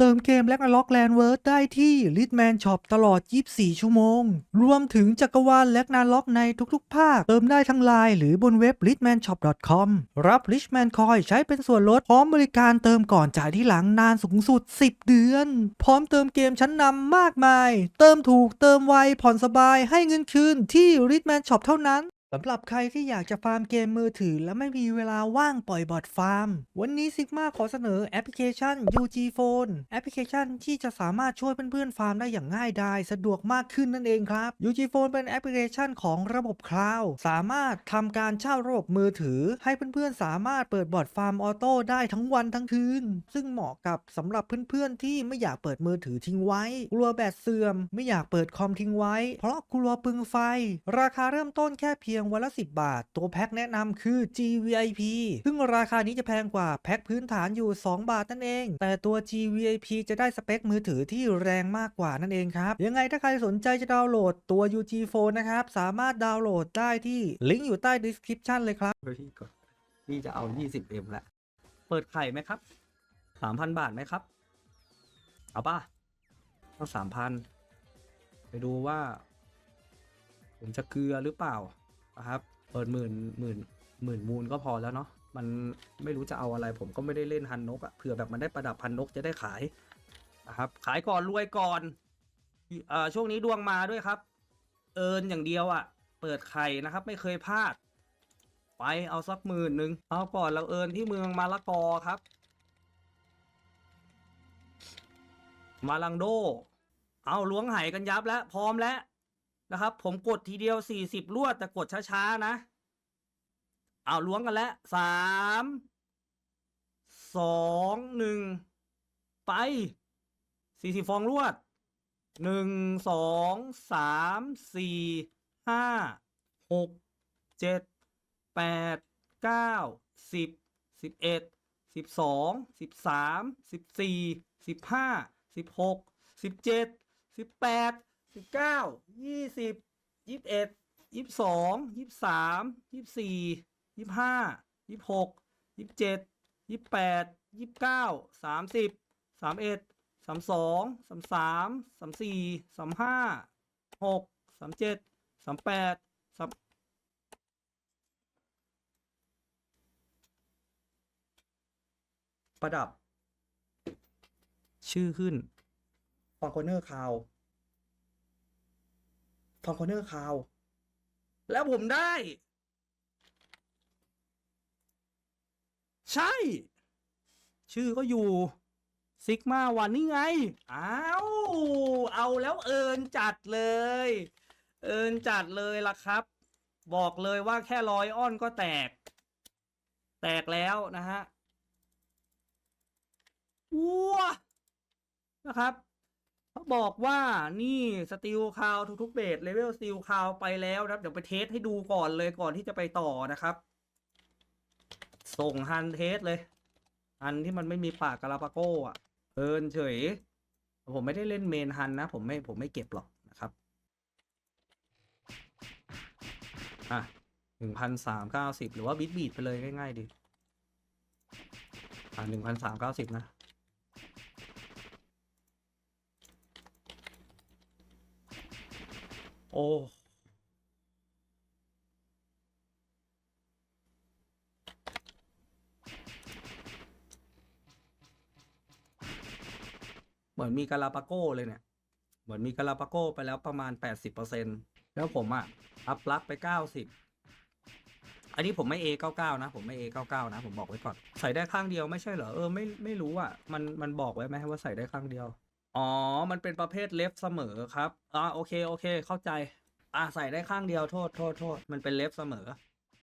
เติมเกมแลกนาล็อกแลนเวิร์ดได้ที่ l i t m a n Shop ตลอด 24 ชั่วโมง รวมถึงจักรวาลแลกนาล็อกในทุกๆ ภาค เติมได้ทั้งไลน์หรือบนเว็บ litmanshop.com รับ Richman c o i ใช้เป็นส่วนลด พร้อมบริการเติมก่อนจ่ายที่หลังนานสูงสุด 10 เดือน พร้อมเติมเกมชั้นนำมากมาย เติมถูกเติมไวผ่อนสบายให้เงินคืนที่ Richman Shop เท่านั้น สำหรับใครที่อยากจะฟาร์มเกมมือถือ และไม่มีเวลาว่างปล่อยบอทฟาร์ม วันนี้ Sigma ขอเสนอแอปพลิเคชัน UG Phone แอปพลิเคชันที่จะสามารถช่วยเพื่อนๆฟาร์มได้อย่างง่ายดายสะดวกมากขึ้นนั่นเองครับ UG Phone เป็นแอปพลิเคชันของระบบคลาวด์สามารถทำการเช่าระบบมือถือ ให้เพื่อนๆสามารถเปิดบอทฟาร์มออโต้ได้ทั้งวันทั้งคืน ซึ่งเหมาะกับสำหรับเพื่อนๆที่ไม่อยากเปิดมือถือทิ้งไว้ กลัวแบตเสื่อม ไม่อยากเปิดคอมทิ้งไว้ เพราะกลัวปึงไฟ ราคาเริ่มต้นแค่เพียงวันละ 10 บาท ตัวแพ็คแนะนำคือ GVIP ซึ่งราคานี้จะแพงกว่าแพ็คพื้นฐานอยู่ 2 บาทนั่นเอง แต่ตัว GVIP จะได้สเปคมือถือที่แรงมากกว่านั่นเองครับ ยังไงถ้าใครสนใจจะดาวน์โหลดตัว UG Phone นะครับ สามารถดาวน์โหลดได้ที่ลิงก์อยู่ใต้ description เลยครับเฮ้ยกดนี่จะเอา 20M ละ เปิดไข่ไหมครับ 3,000 บาทไหมครับ เอาป่ะเอา3,000 ไปดูว่า ผมจะเกลือหรือเปล่า นะครับเปิดหมื่นหมื่นหมื่นมูลก็พอแล้วเนาะมันไม่รู้จะเอาอะไรผมก็ไม่ได้เล่นฮันนกอะเผื่อแบบมันได้ประดับพันนกจะได้ขายนะครับ ขายก่อนรวยก่อนเอ่อช่วงนี้ดวงมาด้วยครับ เอินอย่างเดียวอะเปิดไข่นะครับ ไม่เคยพลาด ไปเอาสักหมื่นหนึ่งเอาก่อนเราเอินที่เมืองมาละกอครับ มาลังโด เอาล้วงไหกันยับแล้ว พร้อมแล้ว นะครับ ผมกดทีเดียวสี่สิบรวด แต่กดช้าๆ นะเอาล้วงกันแล้วสามสองหนึ่งไปสี่สิบฟองรวดหนึ่งสองสามสี่ห้าหกเจ็ดแปดเก้าสิบสิบเอ็ดสิบสองสิบสามสิบสี่สิบห้าสิบหกสิบเจ็ดสิบแปด สิบเก้ายี่สิบยี่สิบเอ็ดยี่สิบสองยี่สิบสามยี่สิบสี่ยี่สิบห้ายี่สิบหกยี่สิบเจ็ดยี่สิบแปดยี่สิบเก้าสามสิบสามเอ็ดสามสองสามสามสามสี่สามห้าหกสามเจ็ดสามแปดสามประดับ ชื่อขึ้นฟอนคอนเนอร์คาว ฟอนคอนเนอร์คาว แล้วผมได้ ใช่ ชื่อก็อยู่ซิกมาวันนี่ไง อ้าว เอาแล้วเอินจัดเลย เอินจัดเลยล่ะครับ บอกเลยว่าแค่ร้อยอ้อนก็แตก แตกแล้วนะฮะวัวนะครับ เขาบอกว่านี่สติลคาวทุกๆเบสเลเวลสติลคาวไปแล้วนะครับ เดี๋ยวไปเทสให้ดูก่อนเลยก่อนที่จะไปต่อนะครับ ส่งฮันเทสเลย อันที่มันไม่มีปากกาลาปาโก้อะเอินเฉย ผมไม่ได้เล่นเมนฮันนะ ผมไม่ผมไม่เก็บหรอกนะครับ อะหนึ่งพันสามเก้าสิบหรือว่าบิดบีดไปเลยง่ายๆดีอะหนึ่งพันสามเก้าสิบนะ โอ้ เหมือนมีกาลาปาโก้เลยเนี่ย เหมือนมีกาลาปาโก้ไปแล้วประมาณแปดสิบเปอร์เซ็นแล้วผมอะอัพลักไปเก้าสิบอันนี้ผมไม่ A เก้าเก้านะ ผมไม่ A เก้าเก้านะ ผมบอกไว้ก่อน ใส่ได้ข้างเดียวไม่ใช่เหรอ เออ ไม่ ไม่รู้อะมัน มันบอกไว้ไหมว่าใส่ได้ข้างเดียว อ๋อ มันเป็นประเภทเลฟเสมอครับ อ่าโอเค โอเค เข้าใจ อ่าใส่ได้ข้างเดียว โทษ โทษ โทษ มันเป็นเลฟเสมอ